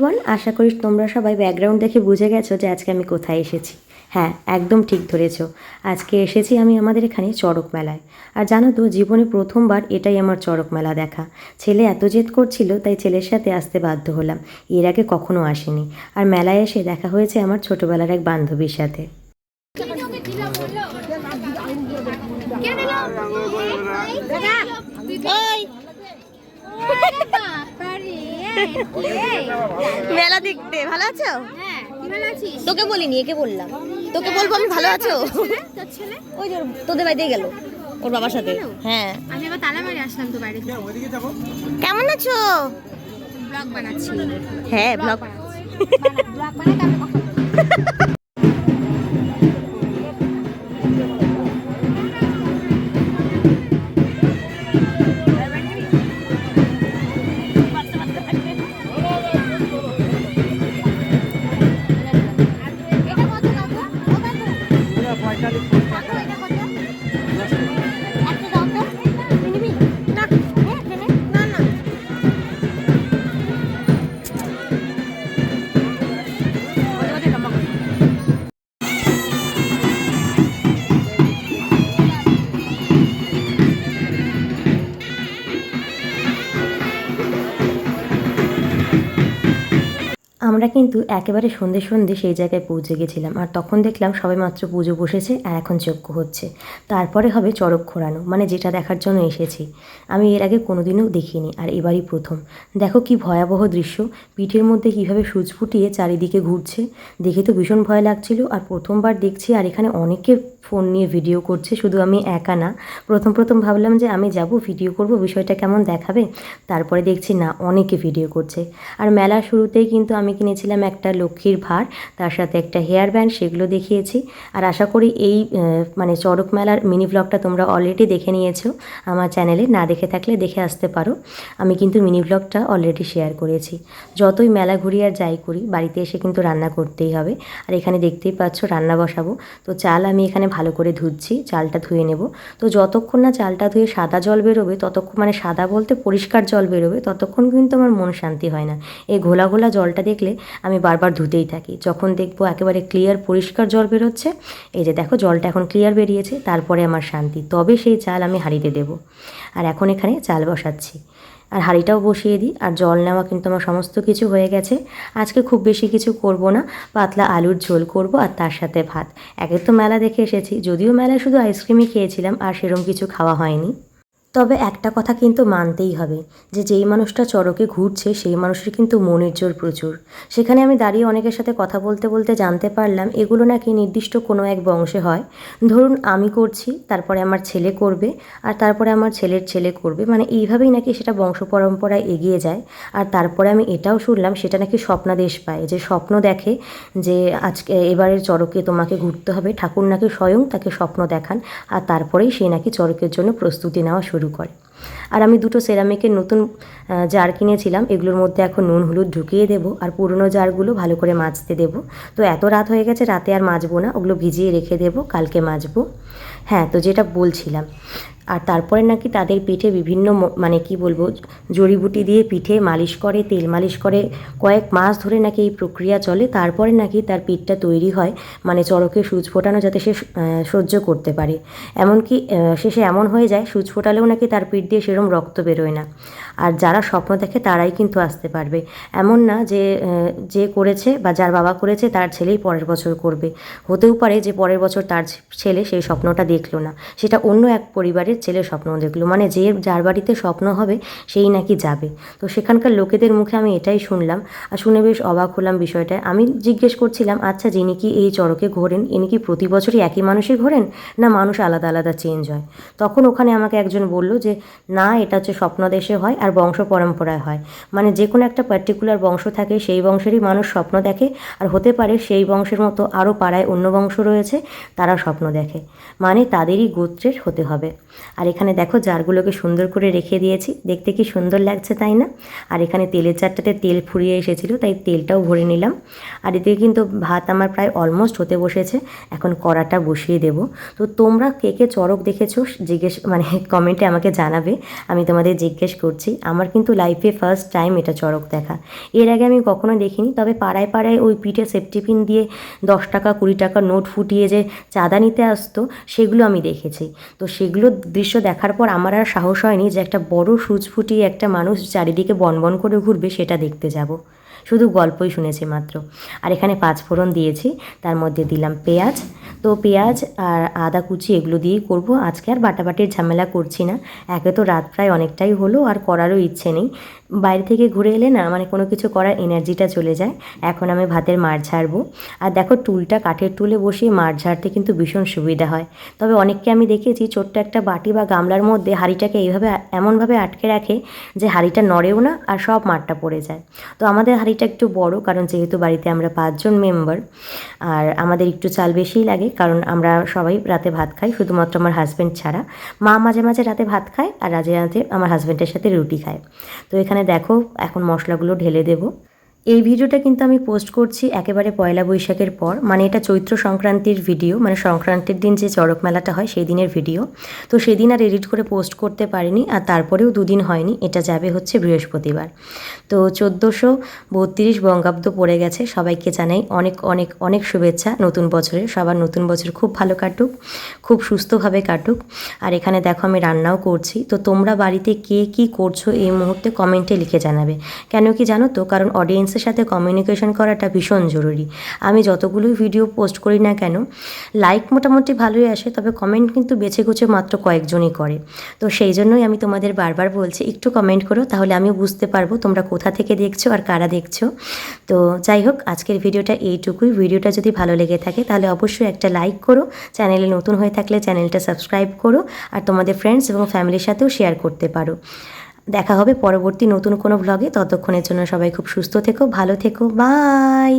Everyone আশা করি তোমরা সবাই ব্যাকগ্রাউন্ড দেখে বুঝে গেছো যে আজকে আমি কোথায় এসেছি হ্যাঁ একদম ঠিক ধরেছো আজকে এসেছি আমি আমাদের এখানে চড়ক মেলায় আর জানো তো জীবনে প্রথমবার এটাই আমার চড়ক মেলা দেখা ছেলে এত জেদ করছিল তাই ছেলের সাথে আসতে বাধ্য হলাম এর আগে কখনো আসেনি আর মেলায় এসে দেখা হয়েছে আমার ছোটোবেলার এক বান্ধবীর সাথে মেলা দেখতে ভালো আছো? হ্যাঁ কি ভালো আছিস? তোকে বলিনি একে বললাম। তোকে বলব আমি ভালো আছো? ওই যে তোদের বাড়িতে গেল ওর বাবার সাথে হ্যাঁ। আমি আবার তালা মারি আসলাম তো বাইরে কেমন আছো? ব্লগ বানাচ্ছি। হ্যাঁ ব্লগ ব্লগ বানাই আমরা কিন্তু একেবারে সন্ধে সন্ধে সেই জায়গায় পৌঁছে গেছিলাম। আর তখন দেখলাম সবে মাত্র পুজো বসেছে আর এখন যজ্ঞ হচ্ছে। তারপরে হবে চড়ক ঘোরানো মানে যেটা দেখার জন্য এসেছি। আমি এর আগে কোনোদিনও দেখিনি আর এবারই প্রথম। দেখো কি ভয়াবহ দৃশ্য। পিঠের মধ্যে কীভাবে সূচ ফুটিয়ে চারিদিকে ঘুরছে, দেখে তো ভীষণ ভয় লাগছিল। আর প্রথমবার দেখছি আর এখানে অনেকে ফোন নিয়ে ভিডিও করছে, শুধু আমি একা না। প্রথম প্রথম ভাবলাম যে আমি যাব, ভিডিও করব, বিষয়টা কেমন দেখাবে? তারপরে দেখছি না, অনেকে ভিডিও করছে। আর মেলার শুরুতেই কিন্তু আমি কিনেছিলাম একটা লক্ষ্মীর ভার, তার সাথে একটা হেয়ার ব্যান্ড সেগুলো দেখিয়েছি। আর আশা করি এই মানে চড়ক মেলার মিনি ব্লগটা তোমরা অলরেডি দেখে নিয়েছো। আমার চ্যানেলে না দেখে থাকলে দেখে আসতে পারো। আমি কিন্তু মিনি ব্লগটা অলরেডি শেয়ার করেছি। যতই মেলা ঘুরি আর যাই করি, বাড়িতে এসে কিন্তু রান্না করতেই হবে। আর এখানে দেখতেই পাচ্ছ, রান্না বসাবো। তো চাল আমি এখানে ভালো করে ধুচ্ছি, চালটা ধুয়ে নেব। তো যতক্ষণ না চালটা ধুয়ে সাদা জল বেরোবে, ততক্ষণ মানে সাদা বলতে পরিষ্কার জল বেরোবে, ততক্ষণ কিন্তু আমার মন শান্তি হয় না। এই ঘোলা ঘোলা জলটা দেখলে আমি বারবার ধুতেই থাকি। যখন দেখব একেবারে ক্লিয়ার পরিষ্কার জল বেরোচ্ছে, এই যে দেখো জলটা এখন ক্লিয়ার বেরিয়েছে, তারপরে আমার শান্তি। তবে সেই চাল আমি হাঁড়িতে দেবো। আর এখন এখানে চাল বসাচ্ছি। আর হাঁড়িটাও বসিয়ে দিই। আর জল নেওয়া কিন্তু আমার সমস্ত কিছু হয়ে গেছে। আজকে খুব বেশি কিছু করব না। পাতলা আলুর ঝোল করব আর তার সাথে ভাত। একে তো মেলা দেখে এসেছি। যদিও মেলায় শুধু আইসক্রিমই খেয়েছিলাম, আর সেরম কিছু খাওয়া হয়নি। তবে একটা কথা কিন্তু মানতেই হবে, যে যেই মানুষটা চড়কে ঘুরছে, সেই মানুষের কিন্তু মনের জোর প্রচুর। সেখানে আমি দাঁড়িয়ে অনেকের সাথে কথা বলতে বলতে জানতে পারলাম, এগুলো নাকি নির্দিষ্ট কোনো এক বংশে হয়। ধরুন আমি করছি, তারপরে আমার ছেলে করবে, আর তারপরে আমার ছেলের ছেলে করবে। মানে এইভাবেই নাকি সেটা বংশ পরম্পরায় এগিয়ে যায়। আর তারপরে আমি এটাও শুনলাম, সেটা নাকি স্বপ্নাদেশ পায়, যে স্বপ্ন দেখে যে আজকে এবারের চড়কে তোমাকে ঘুরতে হবে, ঠাকুর নাকি স্বয়ং তাকে স্বপ্ন দেখান, আর তারপরেই সে নাকি চড়কের জন্য প্রস্তুতি নেওয়া শুরু করে। আর আমি দুটো সেরামিকের নতুন জার কিনেছিলাম। এগুলোর মধ্যে এখন নুন, হলুদ ঢুকিয়ে দেব আর পুরনো জারগুলো ভালো করে মাজতে দেব। তো এত রাত হয়ে গেছে, রাতে আর মাজবো না। ওগুলো ভিজিয়ে রেখে দেব, কালকে মাজবো। হ্যাঁ তো যেটা বলছিলাম আর তারপরে নাকি তাদের পিঠে বিভিন্ন মানে কি বলব, জড়িবুটি দিয়ে পিঠে মালিশ করে, তেল মালিশ করে। কয়েক মাস ধরে নাকি এই প্রক্রিয়া চলে। তারপরে নাকি তার পিঠটা তৈরি হয় মানে চড়কে সুচ ফোটানো যাতে সে সহ্য করতে পারে। এমনকি শেষে এমন হয়ে যায়, সুচ ফোটালেও নাকি তার পিঠ দিয়ে সেরম রক্ত বেরোয় না। আর যারা স্বপ্ন দেখে তারাই কিন্তু আসতে পারবে। এমন না যে যে করেছে বা যার বাবা করেছে তার ছেলেই পরের বছর করবে। হতেও পারে যে পরের বছর তার ছেলে সেই স্বপ্নটা দেখল না। সেটা অন্য এক পরিবারের ছেলে স্বপ্ন দেখল। মানে যে যার বাড়িতে স্বপ্ন হবে, সেই নাকি যাবে। তো সেখানকার লোকেদের মুখে আমি এটাই শুনলাম আর শুনে বেশ অবাক হলাম বিষয়টা আমি জিজ্ঞেস করছিলাম আচ্ছা যিনি কি এই চড়কে ঘোরেন, ইনি কি প্রতি বছরই একই মানুষই ঘোরেন, না মানুষ আলাদা আলাদা চেঞ্জ হয়? তখন ওখানে আমাকে একজন বলল যে, না, এটা হচ্ছে স্বপ্নদেশে হয় আর বংশ পরম্পরায় হয়। মানে যে কোনো একটা পার্টিকুলার বংশ থাকে, সেই বংশেরই মানুষ স্বপ্ন দেখে আর হতে পারে সেই বংশের মতো আরও পাড়ায় অন্য বংশ রয়েছে, তারা স্বপ্ন দেখে। মানে তাদেরই গোত্রের হতে হবে। আর এখানে দেখো জারগুলোকে সুন্দর করে রেখে দিয়েছি। দেখতে কি সুন্দর লাগছে তাই না? আর এখানে তেলের চারটাতে তেল ফুরিয়ে এসেছিল, তাই তেলটাও ভরে নিলাম। আর এদিকে কিন্তু ভাত আমার প্রায় অলমোস্ট হতে বসেছে, এখন কড়াটা বসিয়ে দেব। তো তোমরা কে কে চড়ক দেখেছ জিজ্ঞেস মানে কমেন্টে আমাকে জানাবে, আমি তোমাদের জিজ্ঞেস করছি। আমার কিন্তু লাইফে ফার্স্ট টাইম এটা চড়ক দেখা। এর আগে আমি কখনো দেখিনি, তবে পাড়ায় পাড়ায় ওই পিঠে সেফটিপিন দিয়ে দশ টাকা কুড়ি টাকা নোট ফুটিয়ে যে চাঁদা নিতে আসতো, সেগুলো আমি দেখেছি। তো সেগুলো দৃশ্য দেখার পর আমার আর সাহস হয়নি যে একটা বড় সুচ ফুটিয়ে একটা মানুষ চারিদিকে বনবন করে ঘুরবে, সেটা দেখতে যাব। শুধু গল্পই শুনেছি মাত্র। আর এখানে পাঁচ ফোড়ন দিয়েছি, তার মধ্যে দিলাম পেঁয়াজ তো পেঁয়াজ আর আদা কুচি এগুলো দিয়েই করব। আজকে আর বাটাবাটির ঝামেলা করছি না। একে তো রাত প্রায় অনেকটাই হলো, আর করারও ইচ্ছে নেই। বাইরে থেকে ঘুরে এলে না মানে কোনো কিছু করার এনার্জিটা চলে যায়। এখন আমি ভাতের মার ঝাড়বো। আর দেখো, টুলটা কাঠের টুলে বসিয়ে মার ঝাড়তে কিন্তু ভীষণ সুবিধা হয়। তবে অনেককে আমি দেখেছি, ছোট্ট একটা বাটি বা গামলার মধ্যে হাঁড়িটাকে এইভাবে এমনভাবে আটকে রাখে যে হাঁড়িটা নড়েও না আর সব মারটা পড়ে যায়। তো আমাদের হাঁড়িটা একটু বড়, কারণ যেহেতু বাড়িতে আমরা পাঁচজন মেম্বার, আর আমাদের একটু চাল বেশিই লাগে কারণ আমরা সবাই রাতে ভাত খাই, শুধুমাত্র আমার হাজব্যান্ড ছাড়া। মা মাঝে মাঝে রাতে ভাত খায় আর রাজে রাতে আমার হাজব্যান্ডের সাথে রুটি খায়। তো এখানে দেখো, এখন মশলাগুলো ঢেলে দেবো। এই ভিডিওটা কিন্তু আমি পোস্ট করছি একেবারে পয়লা বৈশাখের পর। মানে এটা চৈত্র সংক্রান্তির ভিডিও মানে সংক্রান্তির দিন যে চড়ক মেলাটা হয় সেই দিনের ভিডিও। তো সেদিন আর এডিট করে পোস্ট করতে পারিনি আর তারপরেও দুদিন হয়নি, এটা যাবে হচ্ছে বৃহস্পতিবার। তো চোদ্দোশো বত্রিশ বঙ্গাব্দ পড়ে গেছে, সবাইকে জানাই অনেক অনেক অনেক শুভেচ্ছা নতুন বছরের। সবার নতুন বছর খুব ভালো কাটুক, খুব সুস্থভাবে কাটুক। আর এখানে দেখো আমি রান্নাও করছি। তো তোমরা বাড়িতে কে কী করছ এই মুহূর্তে কমেন্টে লিখে জানাবে। কেন কি জানো তো? কারণ অডিয়েন্সের সাথে কমিউনিকেশন করাটা ভীষণ জরুরি। আমি যতগুলোই ভিডিও পোস্ট করি না কেন লাইক মোটামুটি ভালোই আসে, তবে কমেন্ট কিন্তু বেছে গুছে মাত্র কয়েকজনই করে। তো সেই জন্যই আমি তোমাদের বারবার বলছি, একটু কমেন্ট করো, তাহলে আমিও বুঝতে পারব তোমরা কোথা থেকে দেখছ আর কারা দেখছ। তো যাই হোক, আজকের ভিডিওটা এইটুকুই। ভিডিওটা যদি ভালো লেগে থাকে, তাহলে অবশ্যই একটা লাইক করো। চ্যানেলে নতুন হয়ে থাকলে চ্যানেলটা সাবস্ক্রাইব করো, আর তোমাদের ফ্রেন্ডস এবং ফ্যামিলির সাথেও শেয়ার করতে পারো। দেখা হবে পরবর্তী নতুন কোনো ব্লগে ততক্ষণের জন্য সবাই খুব সুস্থ থেকো, ভালো থেকো বাই